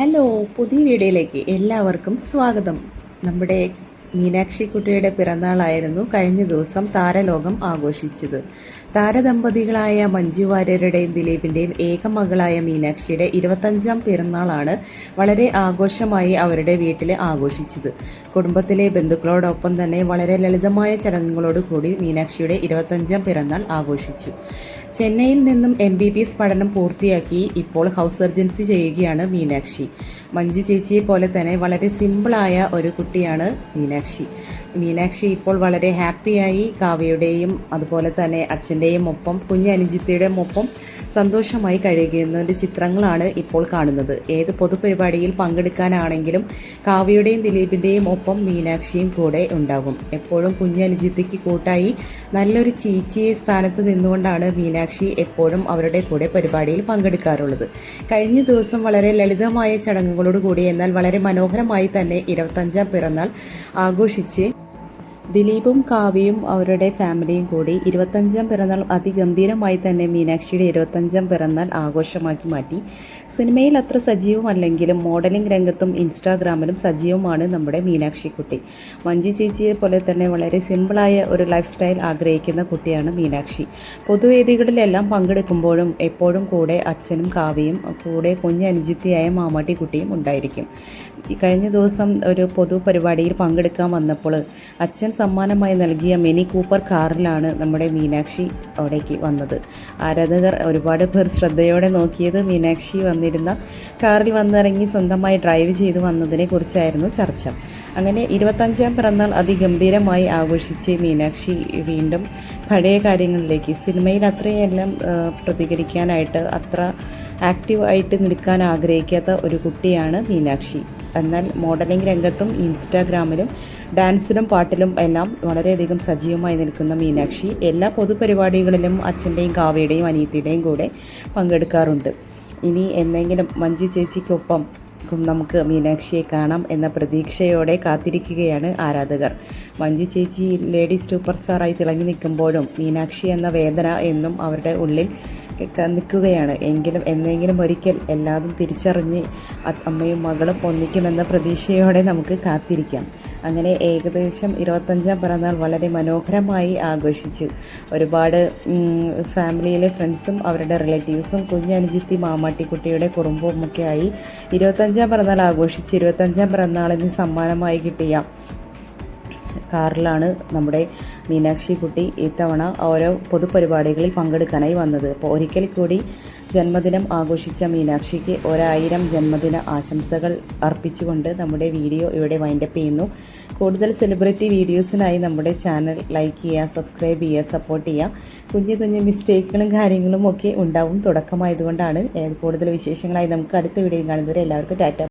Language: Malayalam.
ഹലോ പുതിയ വീഡിയോയിലേക്ക് എല്ലാവർക്കും സ്വാഗതം. നമ്മുടെ മീനാക്ഷി കുട്ടിയുടെ പിറന്നാളായിരുന്നു കഴിഞ്ഞ ദിവസം താരലോകം ആഘോഷിച്ചത്. താരദമ്പതികളായ മഞ്ജു വാര്യരുടെയും ദിലീപിന്റെയും ഏക മകളായ മീനാക്ഷിയുടെ ഇരുപത്തഞ്ചാം പിറന്നാളാണ് വളരെ ആഘോഷമായി അവരുടെ വീട്ടിൽ ആഘോഷിച്ചത്. കുടുംബത്തിലെ ബന്ധുക്കളോടൊപ്പം തന്നെ വളരെ ലളിതമായ ചടങ്ങുകളോട് കൂടി മീനാക്ഷിയുടെ ഇരുപത്തഞ്ചാം പിറന്നാൾ ആഘോഷിച്ചു. ചെന്നൈയിൽ നിന്നും എം ബി ബി എസ് പഠനം പൂർത്തിയാക്കി ഇപ്പോൾ ഹൗസ് സർജൻസി ചെയ്യുകയാണ് മീനാക്ഷി. മഞ്ജു ചേച്ചിയെ പോലെ തന്നെ വളരെ സിമ്പിളായ ഒരു കുട്ടിയാണ് മീനാക്ഷി. മീനാക്ഷി ഇപ്പോൾ വളരെ ഹാപ്പിയായി കാവ്യയുടെയും അതുപോലെ തന്നെ അച്ഛന്റെയും ഒപ്പം കുഞ്ഞനുജിത്തയുടെയും ഒപ്പം സന്തോഷമായി കഴിയുന്നതിന്റെ ചിത്രങ്ങളാണ് ഇപ്പോൾ കാണുന്നത്. ഏത് പൊതുപരിപാടിയിൽ പങ്കെടുക്കാനാണെങ്കിലും കാവ്യയുടെയും ദിലീപിന്റെയും ഒപ്പം മീനാക്ഷിയും കൂടെ ഉണ്ടാകും. എപ്പോഴും കുഞ്ഞനുജിത്തയ്ക്ക് കൂട്ടായി നല്ലൊരു ചീച്ചിയെ സ്ഥാനത്ത് നിന്നുകൊണ്ടാണ് മീനാക്ഷി എപ്പോഴും അവരുടെ കൂടെ പരിപാടിയിൽ പങ്കെടുക്കാറുള്ളത്. കഴിഞ്ഞ ദിവസം വളരെ ലളിതമായ ചടങ്ങുകളോട് കൂടി എന്നാൽ വളരെ മനോഹരമായി തന്നെ ഇരുപത്തഞ്ചാം പിറന്നാൾ ആഘോഷിച്ച് ദിലീപും കാവ്യയും അവരുടെ ഫാമിലിയും കൂടി ഇരുപത്തഞ്ചാം പിറന്നാൾ അതിഗംഭീരമായി തന്നെ മീനാക്ഷിയുടെ ഇരുപത്തഞ്ചാം പിറന്നാൾ ആഘോഷമാക്കി മാറ്റി. സിനിമയിൽ അത്ര സജീവമല്ലെങ്കിലും മോഡലിംഗ് രംഗത്തും ഇൻസ്റ്റാഗ്രാമിലും സജീവമാണ് നമ്മുടെ മീനാക്ഷി കുട്ടി മഞ്ജു ചേച്ചിയെ പോലെ തന്നെ വളരെ സിമ്പിളായ ഒരു ലൈഫ് സ്റ്റൈൽ ആഗ്രഹിക്കുന്ന കുട്ടിയാണ് മീനാക്ഷി. പൊതുവേദികളിലെല്ലാം പങ്കെടുക്കുമ്പോഴും എപ്പോഴും കൂടെ അച്ഛനും കാവ്യയും കൂടെ കുഞ്ഞനുജിത്തിയായ മാമാട്ടി കുട്ടിയും ഉണ്ടായിരിക്കും. കഴിഞ്ഞ ദിവസം ഒരു പൊതു പരിപാടിയിൽ പങ്കെടുക്കാൻ വന്നപ്പോൾ അച്ഛൻ സമ്മാനമായി നൽകിയ മിനി കൂപ്പർ കാറിലാണ് നമ്മുടെ മീനാക്ഷി അവിടേക്ക് വന്നത്. ആരാധകർ ഒരുപാട് പേർ ശ്രദ്ധയോടെ നോക്കിയത് മീനാക്ഷി വന്നിരുന്ന കാറിൽ വന്നിറങ്ങി സ്വന്തമായി ഡ്രൈവ് ചെയ്ത് വന്നതിനെ കുറിച്ചായിരുന്നു ചർച്ച. അങ്ങനെ ഇരുപത്തഞ്ചാം പിറന്നാൾ അതിഗംഭീരമായി ആഘോഷിച്ച് മീനാക്ഷി വീണ്ടും പഴയ കാര്യങ്ങളിലേക്ക് സിനിമയിൽ അത്രയെല്ലാം പ്രതികരിക്കാനായിട്ട് അത്ര ആക്റ്റീവായിട്ട് നിൽക്കാൻ ആഗ്രഹിക്കാത്ത ഒരു കുട്ടിയാണ് മീനാക്ഷി. എന്നാൽ മോഡലിംഗ് രംഗത്തും ഇൻസ്റ്റാഗ്രാമിലും ഡാൻസിലും പാട്ടിലും എല്ലാം വളരെയധികം സജീവമായി നിൽക്കുന്ന മീനാക്ഷി എല്ലാ പൊതുപരിപാടികളിലും അച്ഛന്റെയും കാവയുടെയും അനിയത്തിയുടെയും കൂടെ പങ്കെടുക്കാറുണ്ട്. ഇനി എന്തെങ്കിലും മഞ്ജു ചേച്ചിക്കൊപ്പം നമുക്ക് മീനാക്ഷിയെ കാണാം എന്ന പ്രതീക്ഷയോടെ കാത്തിരിക്കുകയാണ് ആരാധകർ. മഞ്ജു ചേച്ചി ലേഡി സൂപ്പർ സ്റ്റാറായി തിളങ്ങി നിൽക്കുമ്പോഴും മീനാക്ഷി എന്ന വേദന എന്നും അവരുടെ ഉള്ളിൽ നിൽക്കുകയാണ്. എങ്കിലും എന്നെങ്കിലും ഒരിക്കൽ എല്ലാതും തിരിച്ചറിഞ്ഞ് അമ്മയും മകളും ഒന്നിക്കുമെന്ന പ്രതീക്ഷയോടെ നമുക്ക് കാത്തിരിക്കാം. അങ്ങനെ ഏകദേശം ഇരുപത്തഞ്ചാം പിറന്നാൾ വളരെ മനോഹരമായി ആഘോഷിച്ചു. ഒരുപാട് ഫാമിലിയിലെ ഫ്രണ്ട്സും അവരുടെ റിലേറ്റീവ്സും കുഞ്ഞനുജിത്തി മാമാട്ടിക്കുട്ടിയുടെ കുറുമ്പും ഒക്കെ ആയി ഇരുപത്തഞ്ചാം പിറന്നാൾ ആഘോഷിച്ച് ഇരുപത്തഞ്ചാം പിറന്നാളിന് സമ്മാനമായി കിട്ടിയ കാറിലാണ് നമ്മുടെ മീനാക്ഷി കുട്ടി ഇത്തവണ ഓരോ പൊതുപരിപാടികളിൽ പങ്കെടുക്കാനായി വന്നത്. അപ്പോൾ ഒരിക്കൽ കൂടി ജന്മദിനം ആഘോഷിച്ച മീനാക്ഷിക്ക് ഒരായിരം ജന്മദിന ആശംസകൾ അർപ്പിച്ചുകൊണ്ട് നമ്മുടെ വീഡിയോ ഇവിടെ വൈൻഡപ്പ് ചെയ്യുന്നു. കൂടുതൽ സെലിബ്രിറ്റി വീഡിയോസിനായി നമ്മുടെ ചാനൽ ലൈക്ക് ചെയ്യുക സബ്സ്ക്രൈബ് ചെയ്യുക സപ്പോർട്ട് ചെയ്യുക. കുഞ്ഞു കുഞ്ഞു മിസ്റ്റേക്കുകളും കാര്യങ്ങളും ഒക്കെ ഉണ്ടാവും. തുടക്കമായതുകൊണ്ടാണ്. കൂടുതൽ വിശേഷങ്ങളായി നമുക്ക് അടുത്ത വീഡിയോ കാണുന്നവരെ എല്ലാവർക്കും ടാറ്റ